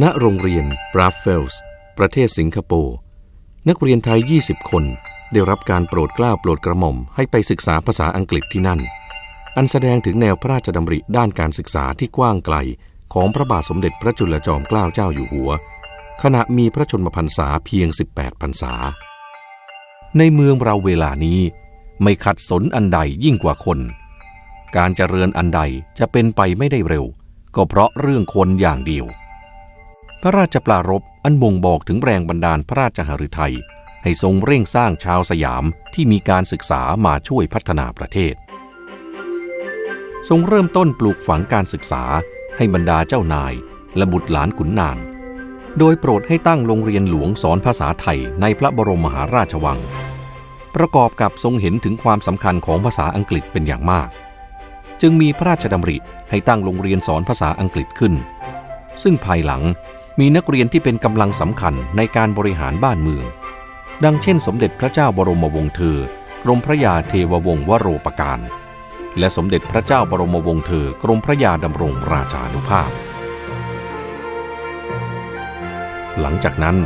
ณโรงเรียนบราฟเฟลส์ประเทศสิงคโปร์นักเรียนไทย 20 คน ได้รับการโปรดเกล้าโปรดกระหม่อมให้ไปศึกษาภาษาอังกฤษที่นั่น อันแสดงถึงแนวพระราชดำริด้านการศึกษาที่กว้างไกล ของพระบาทสมเด็จพระจุลจอมเกล้าเจ้าอยู่หัว ขณะมีพระชนมพรรษาเพียง 18 พรรษา ในเมืองเราเวลานี้ ไม่ขัดสนอันใดยิ่งกว่าคน การเจริญอันใดจะเป็นไปไม่ได้เร็ว ก็เพราะเรื่องคนอย่างเดียว พระราชปรารภอันบ่งบอกถึงแรงบันดาลพระราชหฤทัย ให้ทรงเร่งสร้างชาวสยามที่มีการศึกษามาช่วยพัฒนาประเทศ ทรงเริ่มต้นปลูกฝังการศึกษาให้บรรดาเจ้านาย และบุตรหลานขุนนาง โดยโปรดให้ตั้งโรงเรียนหลวงสอนภาษาไทยในพระบรมมหาราชวัง ประกอบกับทรงเห็นถึงความสำคัญของภาษาอังกฤษเป็นอย่างมาก จึงมีพระราชดำริให้ตั้งโรงเรียนสอนภาษาอังกฤษขึ้น ซึ่งภายหลัง มีนักเรียนที่เป็นกำลังสำคัญในการบริหารบ้านเมือง ดังเช่น สมเด็จพระเจ้าบรมวงศ์เธอกรมพระยาเทววงศ์วโรปการ และสมเด็จพระเจ้าบรมวงศ์เธอกรมพระยาดำรงราชานุภาพ หลังจากนั้น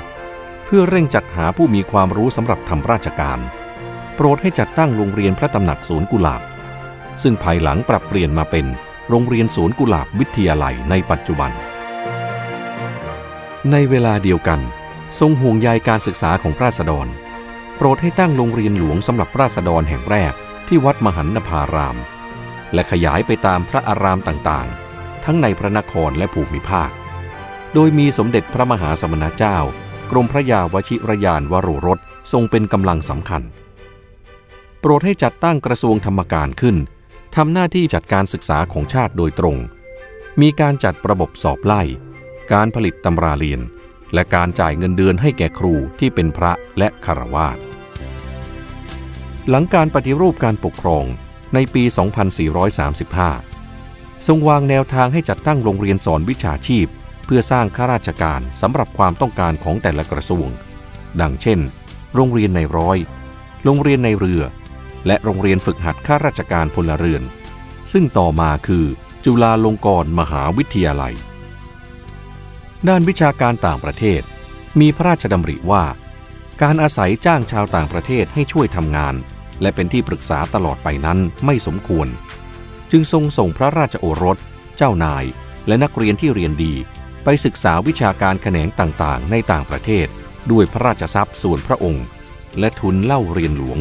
เพื่อเร่งจัดหาผู้มีความรู้สำหรับทำราชการ โปรดให้จัดตั้งโรงเรียนพระตำหนักสวนกุหลาบ ซึ่งภายหลังปรับเปลี่ยนมาเป็นโรงเรียนสวนกุหลาบวิทยาลัยในปัจจุบัน ในเวลาเดียวกัน ทรงห่วงใยการศึกษาของราษฎร โปรดให้ตั้งโรงเรียนหลวงสำหรับราษฎรแห่งแรกที่วัดมหันนภาราม และขยายไปตามพระอารามต่างๆ ทั้งในพระนครและภูมิภาค โดยมีสมเด็จพระมหาสมณเจ้า กรมพระยาวชิรยานวโรรสทรงเป็นกำลังสำคัญ โปรดให้จัดตั้งกระทรวงธรรมการขึ้นทำหน้าที่จัดการศึกษาของชาติโดยตรง มีการจัดระบบสอบไล่ การผลิตตำราเรียน และการจ่ายเงินเดือนให้แก่ครูที่เป็นพระและคารวาสหลังการปฏิรูปการปกครองในปี 2435 ทรงวางแนวทางให้จัดตั้งโรงเรียนสอนวิชาชีพ เพื่อสร้างข้าราชการสำหรับความต้องการของแต่ละกระทรวง ดังเช่น โรงเรียนในร้อย โรงเรียนในเรือ และโรงเรียนฝึกหัดข้าราชการพลเรือน ซึ่งต่อมาคือจุฬาลงกรณ์มหาวิทยาลัย ด้านวิชาการต่างประเทศ มีพระราชดำริว่า การอาศัยจ้างชาวต่างประเทศให้ช่วยทำงาน และเป็นที่ปรึกษาตลอดไปนั้นไม่สมควร จึงทรงส่งพระราชโอรส เจ้านาย และนักเรียนที่เรียนดี ไปศึกษาวิชาการแขนงต่างๆ ในต่างประเทศ ด้วยพระราชทรัพย์ส่วนพระองค์ และทุนเล่าเรียนหลวง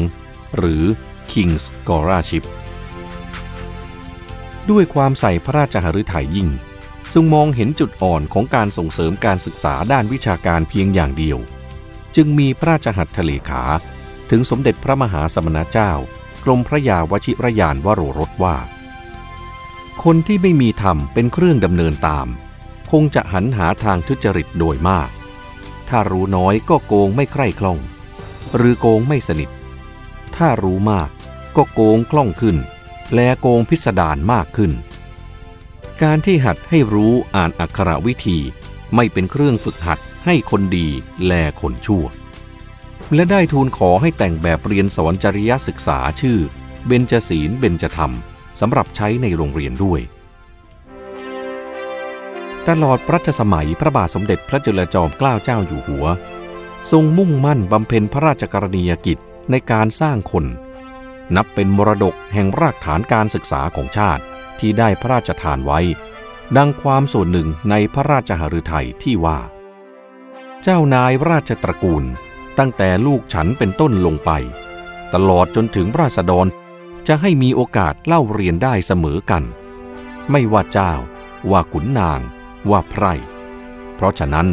หรือ King's Scholarship ด้วยความใส่พระราชหฤทัยยิ่ง ทรงมองเห็นจุดอ่อนของการส่งเสริมการศึกษาด้านวิชาการเพียงอย่างเดียว จึงมีพระราชหัตถเลขา ถึงสมเด็จพระมหาสมณเจ้ากรมพระยาวชิรยานวโรรสว่า คนที่ไม่มีธรรมเป็นเครื่องดำเนินตาม คงจะหันหาทางทุจริตโดยมาก ถ้ารู้น้อยก็โกงไม่ใคร่คล่อง หรือโกงไม่สนิท ถ้ารู้มากก็โกงคล่องขึ้น และโกงพิสดารมากขึ้น การที่หัดให้รู้อ่านอักขระวิธี ไม่เป็นเครื่องฝึกหัดให้คนดีแลคนชั่ว และได้ทูลขอให้แต่งแบบเรียนสอนจริยศึกษาชื่อ เบญจศีลเบญจธรรมสำหรับใช้ในโรงเรียนด้วย ตลอดรัชสมัยพระบาทสมเด็จพระจุลจอมเกล้าเจ้าอยู่หัว ทรงมุ่งมั่นบำเพ็ญพระราชกรณียกิจในการสร้างคน นับเป็นมรดกแห่งรากฐานการศึกษาของชาติ ที่ได้พระราชทานไว้ ดังความส่วนหนึ่งในพระราชหฤทัยที่ว่า เจ้านายราชตระกูลตั้งแต่ลูกฉันเป็นต้นลงไป ตลอดจนถึงราษฎรจะให้มีโอกาสเล่าเรียนได้เสมอกัน ไม่ว่าเจ้า ว่าขุนนาง ว่าไพร่เพราะฉะนั้น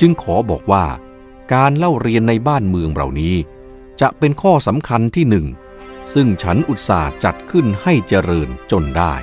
จึงขอบอกว่า การเล่าเรียนในบ้านเมืองเหล่านี้ จะเป็นข้อสำคัญที่หนึ่งซึ่งฉันอุตส่าห์จัดขึ้นให้เจริญจนได้